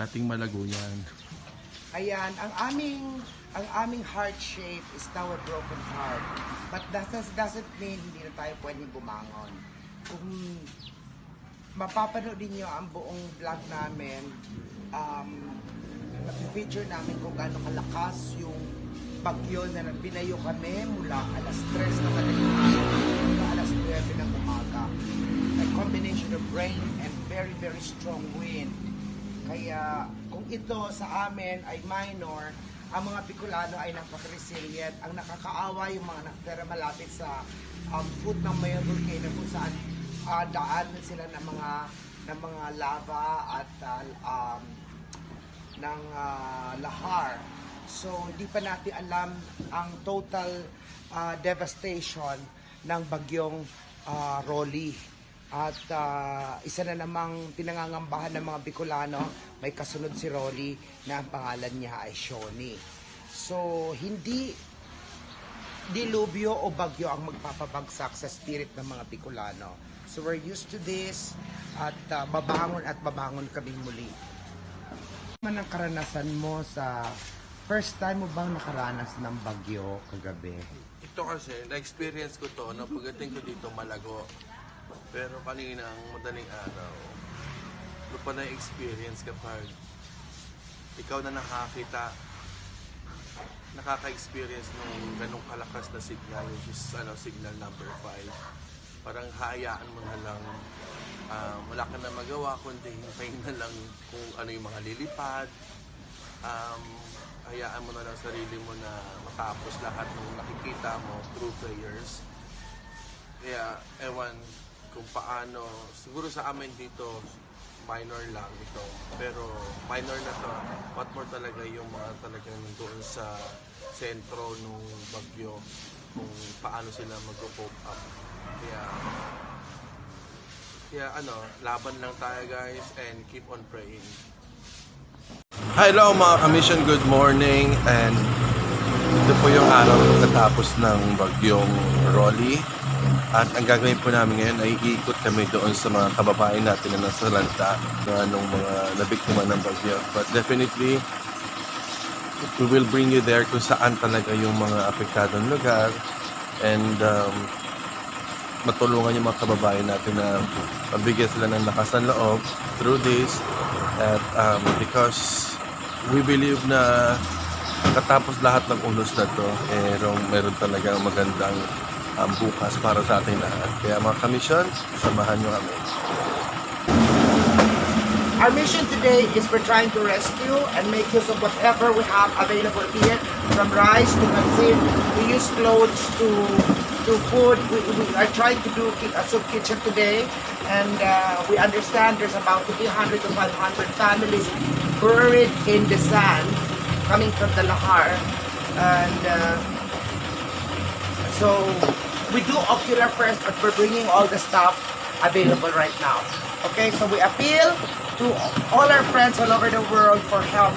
ating Malaguyan. Ayan, ang aming ang aming heart shape is now a broken heart. But that does- doesn't mean hindi na tayo pwedeng bumangon. Kung mapapanood niyo ang buong vlog namin, um, feature namin kung gaano kalakas yung bagyo na binayo kami mula alas 3 na madaling araw hanggang alas 9 ng umaga. A combination of rain and very, very strong wind. Kaya kung ito sa amin ay minor, ang mga Bicolano ay napaka-resilient. Ang nakakaawa yung mga nakatira malapit sa um, foot ng may volcano kung saan uh, daan sila ng mga ng mga lava at uh, um, ng ah, lahar. So, hindi pa natin alam ang total ah, devastation ng bagyong ah, Rolly. At ah, isa na namang pinangangambahan ng mga Bicolano, may kasunod si Rolly na ang pangalan niya ay Shoni. So, hindi dilubyo o bagyo ang magpapabagsak sa spirit ng mga Bicolano. So, we're used to this at ah, babangon at babangon kami muli man ang karanasan mo sa first time mo bang nakaranas ng bagyo kagabi? Ito kasi, na-experience ko to, no, pagdating ko dito, malago. Pero kanina, ang madaling araw, ano pa na-experience kapag ikaw na nakakita, nakaka-experience nung ganong kalakas na signal, which is ano, signal number 5. Parang hayaan mo na lang, ah, wala ka na magawa, kundi hintayin na lang kung ano yung mga lilipad. Um, hayaan mo na lang sarili mo na matapos lahat ng nakikita mo through prayers. Kaya, ewan kung paano, siguro sa amin dito, minor lang ito. Pero minor na to, what more talaga yung mga talagang nandoon sa sentro nung bagyo, kung paano sila mag-cope up. Kaya, kaya ano, laban lang tayo guys and keep on praying. Hello mga kamisyon, good morning and ito po yung araw pagkatapos ng bagyong Rolly at ang gagawin po namin ngayon ay iikot kami doon sa mga kababayan natin na nasa lanta na anong mga nabiktima ng bagyo. But definitely we will bring you there kung saan talaga yung mga apektadong lugar and um, matulungan yung mga kababayan natin na mabigyan sila ng lakas ng loob through this. At um, because we believe na katapos lahat ng unos na to eh meron talagang magandang um, bukas para sa ating lahat kaya mga kamisyon samahan nyo kami Our mission today is we're trying to rescue and make use of whatever we have available here, from rice to pansit. We use clothes to to food. We, we are trying to do a soup kitchen today, and uh, we understand there's about 300 to 500 families buried in the sand coming from the Lahar, and. Uh, So we do ocular first, but we're bringing all the stuff available right now. Okay, so we appeal to all our friends all over the world for help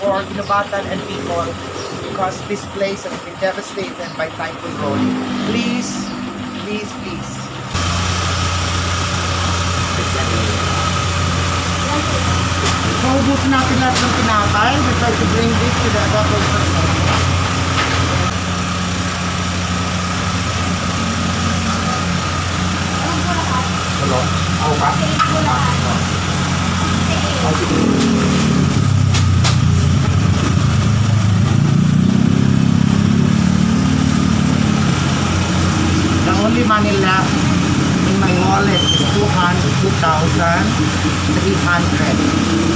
for Ginobatan and people because this place has been devastated by Typhoon Rolly. Please, please, please. Ubusin natin lahat ng tinapay. We try to bring this to the double person. The only money left in my wallet is 2,300.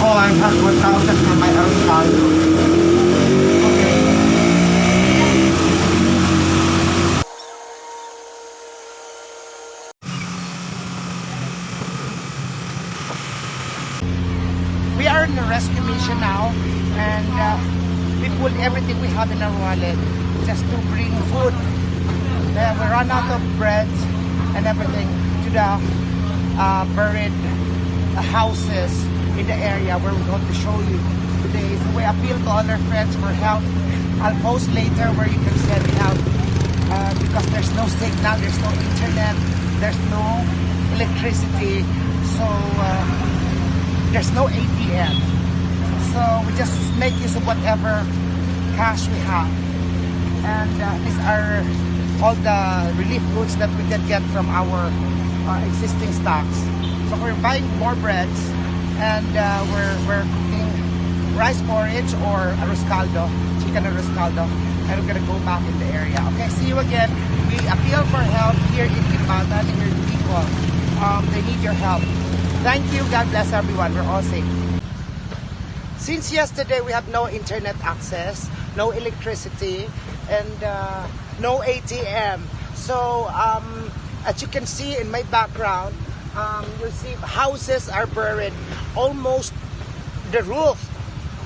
Oh, I have 1,000 for my avocado. Okay. We are in a rescue mission now, and uh, we put everything we have in our wallet just to bring food. Uh, we run out of bread and everything to the uh, buried uh, houses in the area where we're going to show you today. So we appeal to all our friends for help. I'll post later where you can send help uh, because there's no signal, there's no uh, internet, there's no electricity. So uh, we appeal to all our friends for help. I'll post later where you can send help uh, because there's no signal, there's no internet, there's no electricity. So uh, we appeal to all our friends for help. I'll post later where you can send help uh, because there's no signal, there's no internet, there's no electricity. So uh, there's no ATM. So we just make use of whatever cash we have. And uh, these are all the relief goods that we can get from our uh, existing stocks. So we're buying more breads and uh, we're, we're cooking rice porridge or arroz caldo, chicken arroz caldo, and we're gonna go back in the area. Okay, see you again. We appeal for help here in Kipatan and your people. Um, they need your help. Thank you. God bless everyone. We're all safe. Since yesterday, we have no internet access, no electricity, and uh, no ATM. So, um, as you can see in my background, um, you see houses are buried. Almost the roof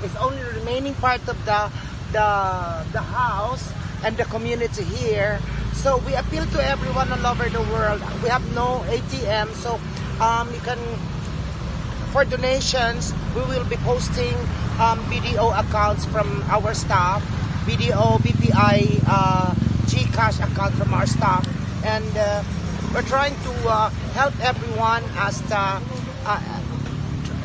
is only remaining part of the the the house and the community here. So we appeal to everyone all over the world. We have no ATM, so um, you can for donations, we will be posting um, BDO accounts from our staff, BDO, BPI, uh, GCash account from our staff, and uh, we're trying to uh, help everyone as the, uh,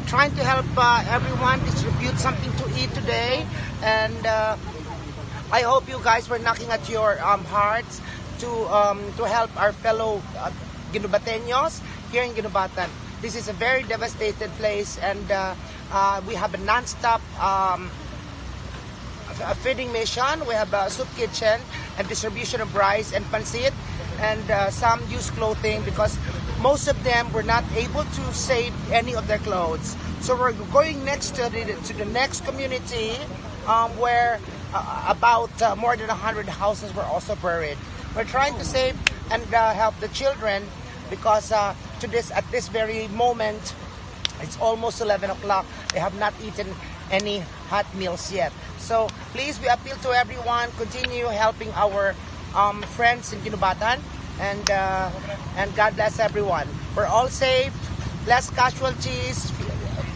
trying to help uh, everyone distribute something to eat today, and uh, I hope you guys were knocking at your um, hearts to um, to help our fellow Ginubateños here in Ginubatan. This is a very devastated place, and uh, uh, we have a non-stop um, a feeding mission. We have a soup kitchen and distribution of rice and pancit, and uh, some used clothing because most of them were not able to save any of their clothes. So we're going next to the to the next community um, where uh, about uh, more than 100 houses were also buried. We're trying to save and uh, help the children because uh, to this at this very moment it's almost 11 o'clock. They have not eaten any hot meals yet. So please, we appeal to everyone. Continue helping our um, friends in Kinubatan, and uh, and God bless everyone. We're all safe. Less casualties.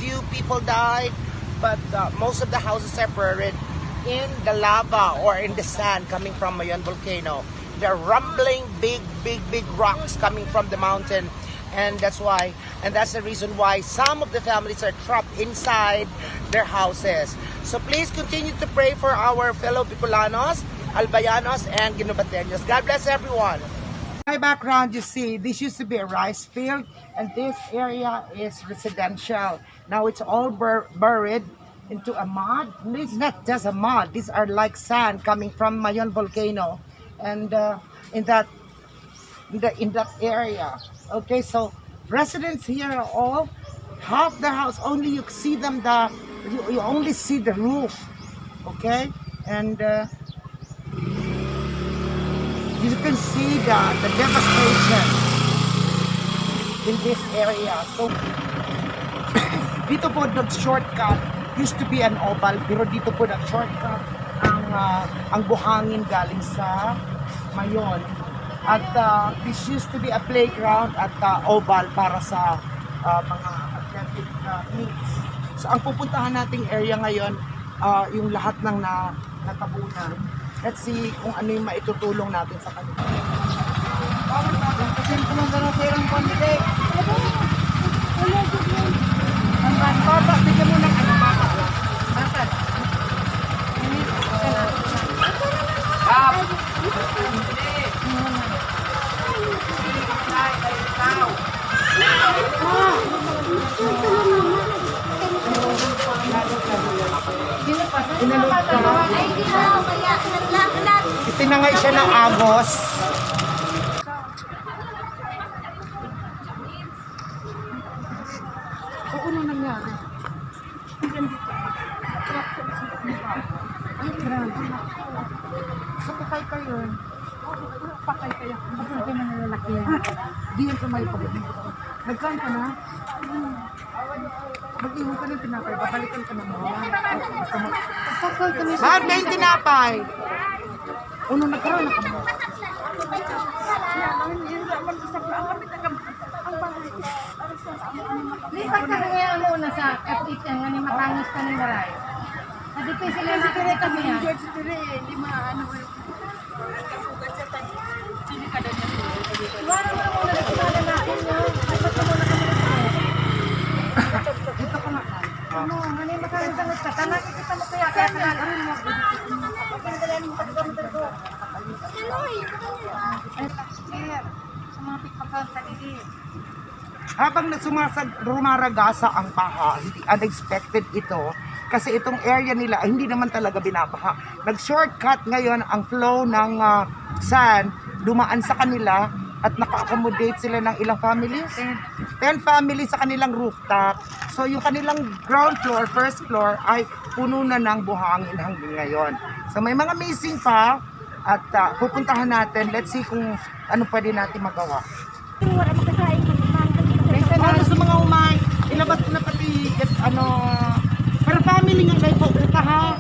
Few people died, but uh, most of the houses are buried in the lava or in the sand coming from Mayon volcano. They're rumbling big, big, big rocks coming from the mountain. And that's why, and that's the reason why some of the families are trapped inside their houses. So please continue to pray for our fellow Bicolanos, Albayanos, and Ginubateños. God bless everyone. My background, you see, this used to be a rice field, and this area is residential. Now it's all bur- buried into a mud. It's not just a mud. These are like sand coming from Mayon volcano, and uh, in that in, the, in that area. Okay, so residents here are all half the house. Only you see them the you, you only see the roof. Okay, and. Uh, you can see the, the devastation in this area. So, dito po nag-shortcut, used to be an oval, pero dito po nag-shortcut ang, ah, ang buhangin galing sa Mayon. At ah, this used to be a playground at ah, oval para sa ah, mga athletic ah, meets. So, ang pupuntahan nating area ngayon, ah, yung lahat ng na, natabunan. Let's see kung ano yung maitutulong natin sa kanila. Kasi kung ang gano'n kayo ng pamili. Ang bata, bigyan mo ng ano bata. Bata. Inalot Itinangay siya ng agos. So, ano nangyari? Ay, grabe. So, patay kayo. Patay kayo. Bakit kayo na lalaki yan? Di yan sa may pagod. Nagkaan ka na? Mag-iwan ka ng tinapay. Babalikan ka na mo. Patay ka na. Mahal ba yung tinapay? Uno nagkaroon na kamo. Lipat ka na ngayon muna sa kapit yan, nga ni matangis ka ni Maray. Sila na kami yan. Iwanan mo na muna na kumala natin yun. Lipat ka muna kami dito. Dito ka na. ka. Ano, ano yung makalansangot ka? Tanang kita mo kaya kaya nalarin mo. Ay, sir, sa mga pikpakan sa gigit. Habang nasumasag, rumaragasa ang baha, hindi unexpected ito. Kasi itong area nila, hindi naman talaga binabaha. Nag-shortcut ngayon ang flow ng ah, sand, dumaan sa kanila at naka-accommodate sila ng ilang families? 10 families sa kanilang rooftop. So yung kanilang ground floor, first floor ay puno na ng buhangin hanggang ngayon. So may mga missing pa at ah, pupuntahan natin. Let's see kung ano pwede natin magawa. Para sa mga umay, ilabas ko na pati it, ano, para family nga kayo po, ito ha.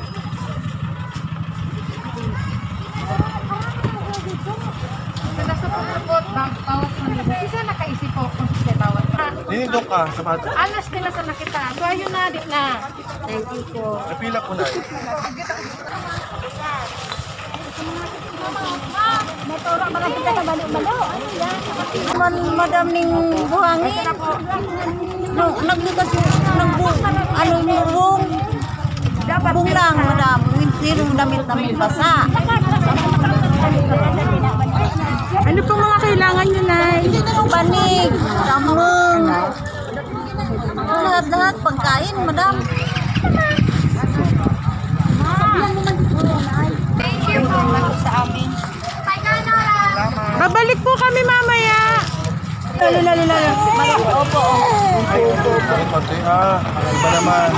Sila sa pagkakot, bawat manila. Sisa nakaisip po kung sila bawat. Ninindong ka, sapatos. Alas kila sa nakita. So ayun na, di na. Thank you po. Napila ko na. Man, madaming buhangin. No, nagbukas nagbu ano yung bung. Lang, madam. Hindi yung damit namin basa. Ano po mga kailangan nyo na? Panig, damong. Lahat-lahat, pagkain, madam. Babalik po kami mamaya. Lalo, lalo, lalo. Opo, Ay, konti. Ah, iba naman.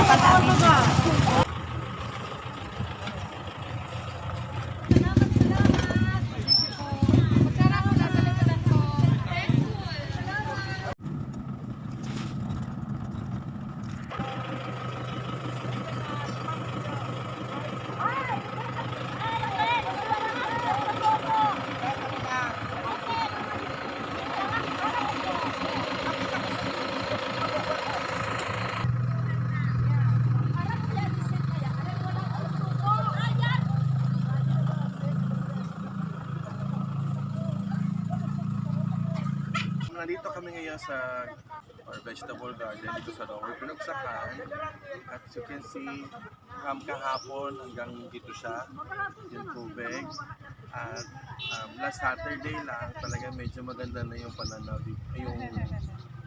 Nandito kami ngayon sa or vegetable garden dito sa Lower Pinagsakan. At you can see, um, kahapon hanggang dito siya, yung tubig. At um, last Saturday lang, talaga medyo maganda na yung pananaw dito. Yung,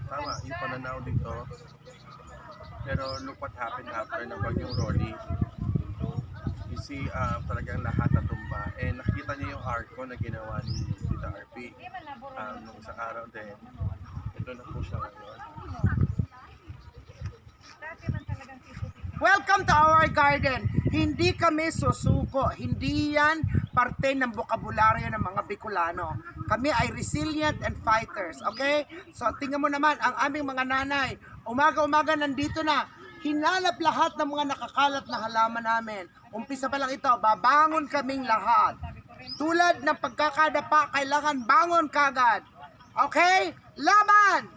tama, yung pananaw dito. Pero look what happened after ng bagyong Rolly. You see, um, talagang lahat natumba. And nakikita niyo yung arco na ginawa ni RP um, nung isang araw din. Ito na po siya ngayon. Welcome to our garden. Hindi kami susuko. Hindi yan parte ng bokabularyo ng mga Bicolano. Kami ay resilient and fighters. Okay? So, tingnan mo naman, ang aming mga nanay, umaga-umaga nandito na, hinalap lahat ng mga nakakalat na halaman namin. Umpisa pa lang ito, babangon kaming lahat. Tulad ng pagkakadapa, kailangan bangon kagad. Okay? Laban!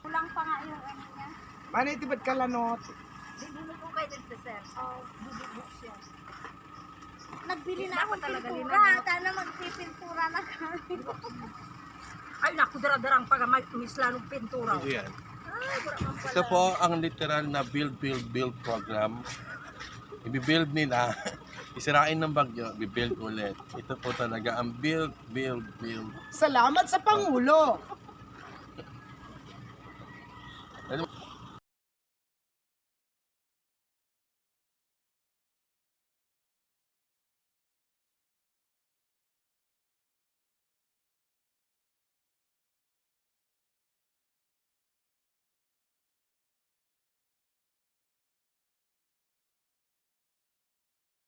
Kulang pa nga yung ano niya. Manay, tibad ka lanot. Bibili ko kayo dito, sir. Oh, bibili siya nagbili na ako talaga pintura. Sana magpipintura na kami. Ay, naku, daradarang pag may misla ng pintura. Ito. Ay, Ito po ang literal na build, build, build program. Ibibuild nila, isirain ng bagyo, bibuild ulit. Ito po talaga ang build, build, build. Salamat sa Pangulo!